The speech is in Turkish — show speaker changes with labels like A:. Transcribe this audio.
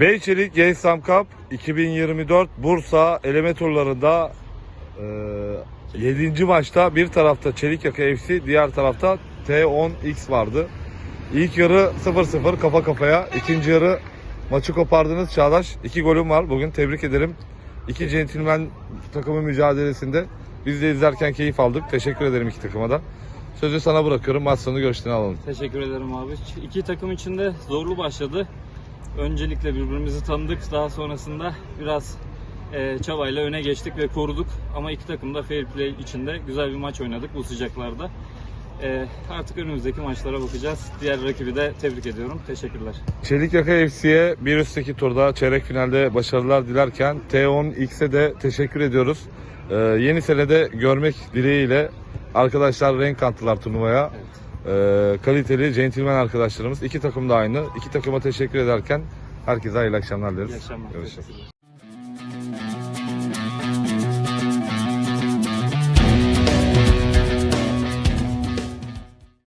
A: Beyçelik Geysam Cup 2024 Bursa eleme turlarında e, 7. maçta bir tarafta Çelikyaka FC, diğer tarafta T10X vardı. İlk yarı 0-0 kafa kafaya. İkinci yarı maçı kopardınız Çağdaş. İki golüm var bugün tebrik ederim. İki centilmen takımı mücadelesinde biz de izlerken keyif aldık. Teşekkür ederim iki takıma da. Sözü sana bırakıyorum. Maç sonu görüşlerini alalım.
B: Teşekkür ederim abi. İki takım için de zorlu başladı. Öncelikle birbirimizi tanıdık. Daha sonrasında biraz e, çabayla öne geçtik ve koruduk. Ama iki takım da fair play içinde güzel bir maç oynadık bu sıcaklarda. E, artık önümüzdeki maçlara bakacağız. Diğer rakibi de tebrik ediyorum. Teşekkürler.
A: Çelikyaka FC'ye bir üstteki turda çeyrek finalde başarılar dilerken T10X'e de teşekkür ediyoruz. Ee, yeni senede görmek dileğiyle arkadaşlar renk kattılar turnuvaya.
B: Evet.
A: Ee, kaliteli, centilmen arkadaşlarımız. İki takım da aynı. İki takıma teşekkür ederken herkese hayırlı akşamlar dileriz.
B: İyi akşamlar.
A: Görüşürüz.